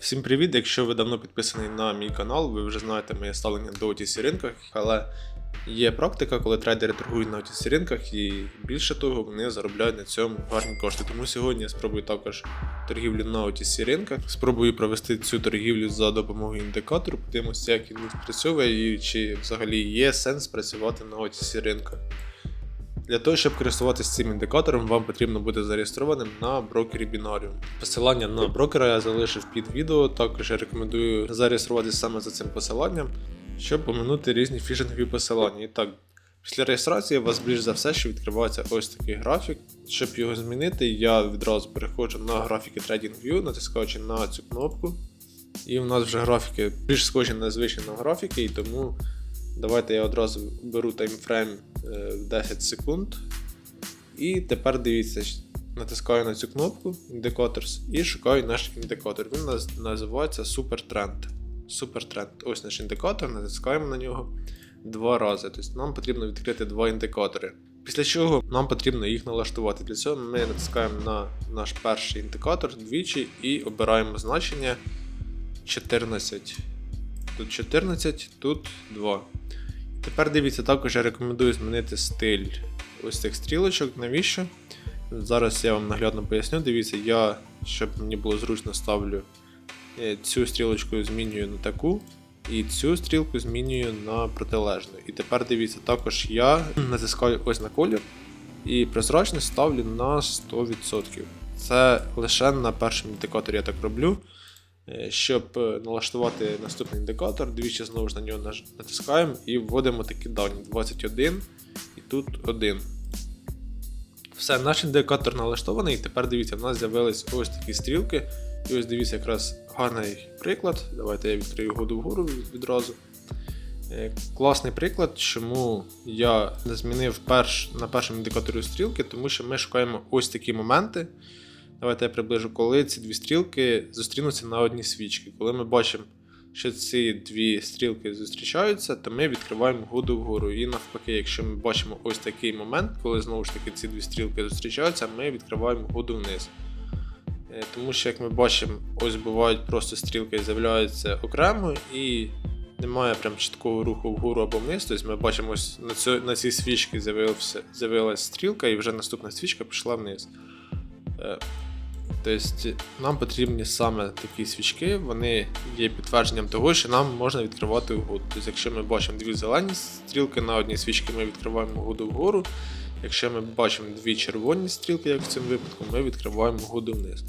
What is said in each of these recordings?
Всім привіт! Якщо ви давно підписаний на мій канал, ви вже знаєте моє ставлення до OTC ринках, але є практика, коли трейдери торгують на OTC ринках і більше того, вони заробляють на цьому гарні кошти. Тому сьогодні я спробую також торгівлю на OTC ринках. Спробую провести цю торгівлю за допомогою індикатору, подивимося, як він спрацьовує і чи взагалі є сенс працювати на OTC ринках. Для того, щоб користуватися цим індикатором, вам потрібно бути зареєстрованим на брокері Binarium. Посилання на брокера я залишив під відео. Також я рекомендую зареєструватися саме за цим посиланням, щоб поминути різні фішингові посилання. І так, після реєстрації у вас більш за все, що відкривається ось такий графік. Щоб його змінити, я відразу переходжу на графіки TradingView, натискаючи на цю кнопку. І в нас вже графіки більш схожі на звичні на графіки, і тому Давайте я одразу беру таймфрейм е, в 10 секунд. І тепер дивіться, натискаю на цю кнопку Indicators і шукаю наш індикатор. Він називається Supertrend. Supertrend. Ось наш індикатор, натискаємо на нього два рази. Тобто нам потрібно відкрити два індикатори. Після чого нам потрібно їх налаштувати. Для цього ми натискаємо на наш перший індикатор двічі і обираємо значення 14. Тут 14, тут 2. Тепер дивіться, також я рекомендую змінити стиль ось цих стрілочок. Навіщо? Зараз я вам наглядно поясню. Дивіться, я, щоб мені було зручно, ставлю е, цю стрілочку змінюю на таку, і цю стрілку змінюю на протилежну. І тепер дивіться, також я натискаю ось на колір і прозрачність ставлю на 100%. Це лише на першому індикаторі я так роблю. Е, Щоб е, налаштувати наступний індикатор, двічі знову ж на нього натискаємо і вводимо такі дані 21 і тут 1. Все, наш індикатор налаштований, тепер дивіться, в нас з'явились ось такі стрілки. І ось дивіться якраз гарний приклад. Давайте я відкрию году вгору відразу. Е, Класний приклад, чому я не змінив перш, на першому індикаторі стрілки, тому що ми шукаємо ось такі моменти. Давайте я приближу, коли ці дві стрілки зустрінуться на одній свічці. Коли ми бачимо, що ці дві стрілки зустрічаються, то ми відкриваємо году вгору. І навпаки, якщо ми бачимо ось такий момент, коли знову ж таки ці дві стрілки зустрічаються, ми відкриваємо году вниз. Е, Тому що, як ми бачимо, ось бувають просто стрілки з'являються окремо і немає прям чіткого руху вгору або вниз. Тобто ми бачимо, ось на, цю, на цій свічці з'явилася стрілка, і вже наступна свічка пішла вниз. Тобто нам потрібні саме такі свічки, вони є підтвердженням того, що нам можна відкривати угоду. Тобто, якщо ми бачимо дві зелені стрілки на одній свічці, ми відкриваємо угоду вгору. Якщо ми бачимо дві червоні стрілки, як в цьому випадку, ми відкриваємо угоду вниз.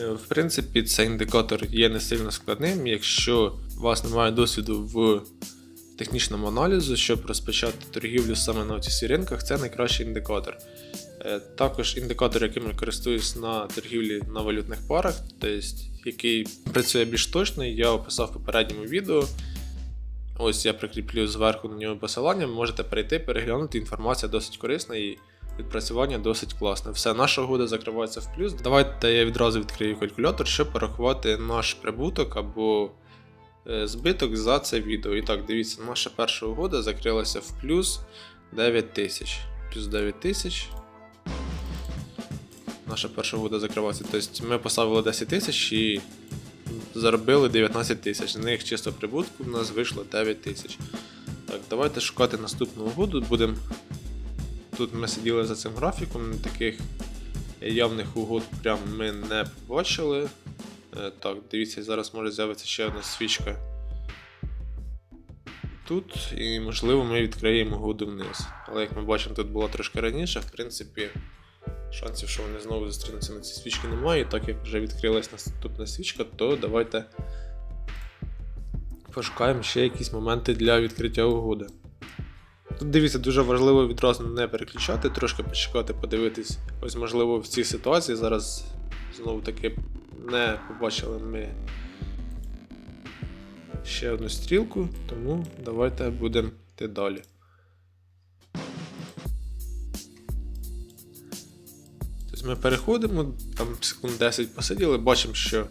Е, В принципі, цей індикатор є не сильно складним. Якщо у вас немає досвіду в технічному аналізу, щоб розпочати торгівлю саме на OTC ринках, це найкращий індикатор. Е, Також індикатор, яким я користуюсь на торгівлі на валютних парах, тобто, який працює більш точно, я описав в попередньому відео. Ось я прикріплю зверху на нього посилання, можете перейти, переглянути. Інформація досить корисна і відпрацювання досить класне. Все, наша угода закривається в плюс. Давайте я відразу відкрию калькулятор, щоб порахувати наш прибуток або збиток за це відео. І так, дивіться, наша перша угода закрилася в плюс 9 тисяч. Плюс 9 тисяч. Наша перша угода закривається. Тобто ми поставили 10 тисяч і заробили 19 тисяч. З них чисто прибутку в нас вийшло 9 тисяч. Так, давайте шукати наступну угоду. Будемо. Тут ми сиділи за цим графіком, таких явних угод прям ми не побачили. Е, Так, дивіться, зараз може з'явитися ще одна свічка. Тут, і можливо ми відкриємо угоду вниз. Але як ми бачимо, тут було трошки раніше, в принципі, шансів, що вони знову зустрінуться на цій свічці немає. І так як вже відкрилась наступна свічка, то давайте пошукаємо ще якісь моменти для відкриття угоди. Тут дивіться, дуже важливо відразу не переключати, трошки почекати, подивитись. Ось, можливо, в цій ситуації зараз знову таки не побачили ми ще одну стрілку, тому давайте будемо йти далі. Тобто ми переходимо, там секунд 10 посиділи, бачимо, що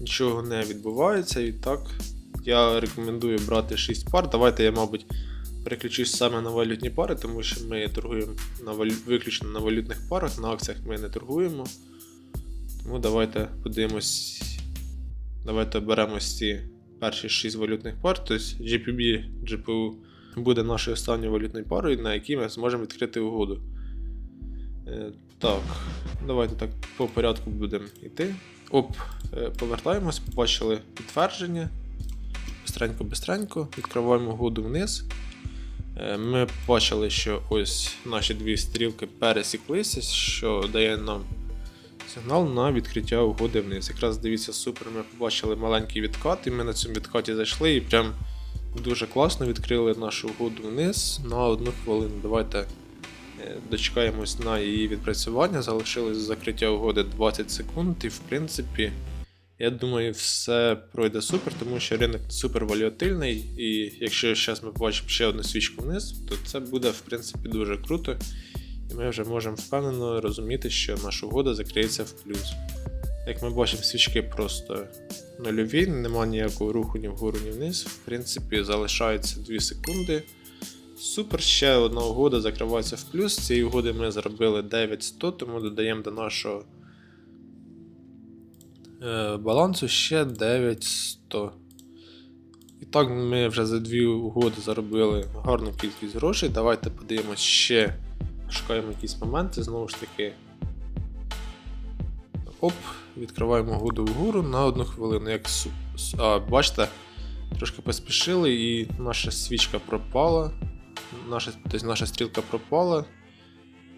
нічого не відбувається, і так я рекомендую брати 6 пар. Давайте я, мабуть, переключусь саме на валютні пари, тому що ми торгуємо на валю... виключно на валютних парах, на акціях ми не торгуємо. Тому давайте подивимось, Давайте оберемо ці перші 6 валютних пар, тобто GPB, GPU буде нашою останньою валютною парою, на якій ми зможемо відкрити угоду. Е, так, давайте так по порядку будемо йти. Оп, е, повертаємось, побачили підтвердження. Бистренько, бистренько, відкриваємо угоду вниз. Е, Ми бачили, що ось наші дві стрілки пересіклися, що дає нам сигнал на відкриття угоди вниз. Якраз дивіться, супер, ми побачили маленький відкат, і ми на цьому відкаті зайшли і прям дуже класно відкрили нашу угоду вниз на одну хвилину. Давайте е, дочекаємось на її відпрацювання. Залишилось закриття угоди 20 секунд, і в принципі. Я думаю, все пройде супер, тому що ринок супер волатильний, і якщо зараз ми побачимо ще одну свічку вниз, то це буде в принципі дуже круто. І ми вже можемо впевнено розуміти, що наша угода закриється в плюс. Як ми бачимо, свічки просто нульові, немає ніякого руху ні вгору, ні вниз. В принципі, залишається 2 секунди. Супер, ще одна угода закривається в плюс. Цієї угоди ми заробили 9100, тому додаємо до нашого е, балансу ще 9100. І так ми вже за дві угоди заробили гарну кількість грошей. Давайте подивимось ще, шукаємо якісь моменти, знову ж таки. Оп, відкриваємо угоду вгору на одну хвилину. Як а, бачите, трошки поспішили і наша свічка пропала. Наша, тобто наша стрілка пропала.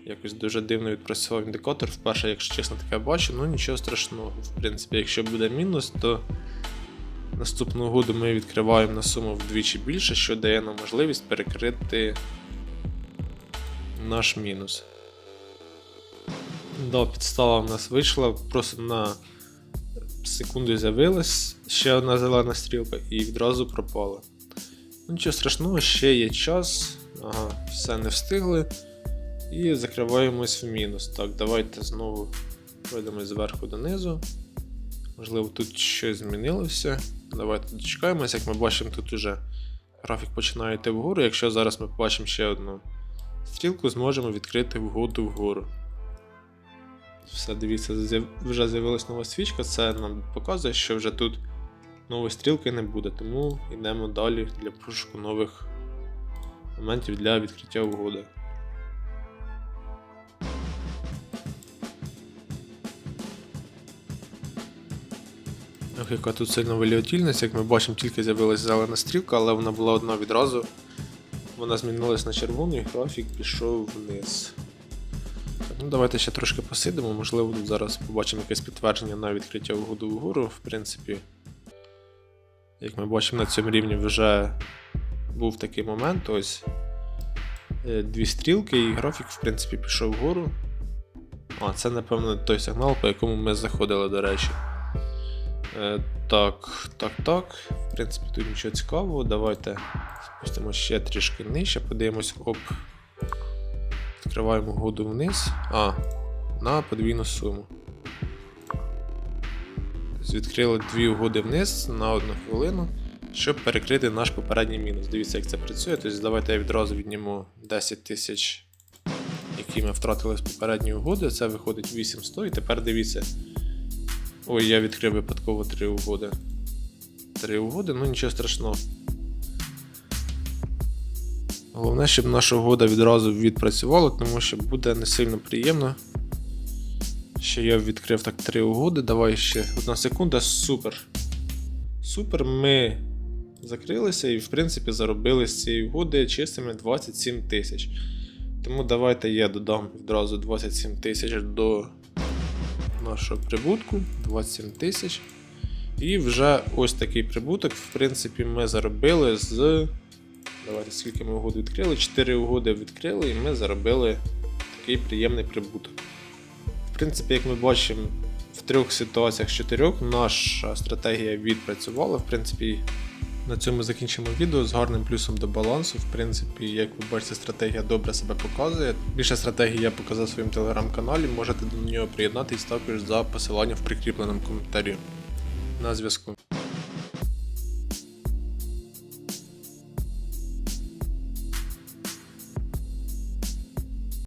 Якось дуже дивно відпрацював індикатор. Вперше, якщо чесно, таке бачу, ну нічого страшного. В принципі, якщо буде мінус, то наступну угоду ми відкриваємо на суму вдвічі більше, що дає нам можливість перекрити наш мінус. Да, підстава в нас вийшла, просто на секунду з'явилась ще одна зелена стрілка і відразу пропала. Нічого страшного, ще є час. Ага, все не встигли. І закриваємось в мінус. Так, давайте знову пройдемо зверху донизу. Можливо, тут щось змінилося. Давайте дочекаємось, як ми бачимо, тут уже графік починає йти вгору. Якщо зараз ми побачимо ще одну стрілку, зможемо відкрити вгоду вгору. Все, дивіться, вже з'явилась нова свічка, це нам показує, що вже тут нової стрілки не буде, тому йдемо далі для пошуку нових моментів для відкриття угоди. Яка тут сильна волатильність, як ми бачимо, тільки з'явилася зелена стрілка, але вона була одна відразу. Вона змінилась на червону і графік пішов вниз. Ну давайте ще трошки посидимо, можливо, тут зараз побачимо якесь підтвердження на відкриття угоду вгору. В принципі, як ми бачимо, на цьому рівні вже був такий момент. Ось е, дві стрілки, і графік, в принципі, пішов вгору. А, це, напевно, той сигнал, по якому ми заходили, до речі. Е, так, так, так. В принципі, тут нічого цікавого. Давайте спустимо ще трішки нижче, подивимось, оп. Відкриваємо угоду вниз. А, на подвійну суму. Відкрили дві угоди вниз на одну хвилину, щоб перекрити наш попередній мінус. Дивіться, як це працює. Тобто давайте я відразу відніму 10 тисяч, які ми втратили з попередньої угоди. Це виходить 800. І тепер дивіться. Ой, я відкрив випадково три угоди. Три угоди, ну нічого страшного. Головне, щоб наша угода відразу відпрацювала, тому що буде не сильно приємно. Що я відкрив так три угоди. Давай ще одна секунда. Супер. Супер, ми закрилися і, в принципі, заробили з цієї угоди чистими 27 тисяч. Тому давайте я додам відразу 27 тисяч до нашого прибутку. 27 тисяч. І вже ось такий прибуток, в принципі, ми заробили з. Давайте скільки ми угод відкрили. 4 угоди відкрили, і ми заробили такий приємний прибуток. В принципі, як ми бачимо, в трьох ситуаціях з чотирьох наша стратегія відпрацювала. В принципі, на цьому закінчимо відео з гарним плюсом до балансу. В принципі, як ви бачите, стратегія добре себе показує. Більше стратегій я показав в своєму телеграм-каналі. Можете до нього приєднатись також за посиланням в прикріпленому коментарі. На зв'язку.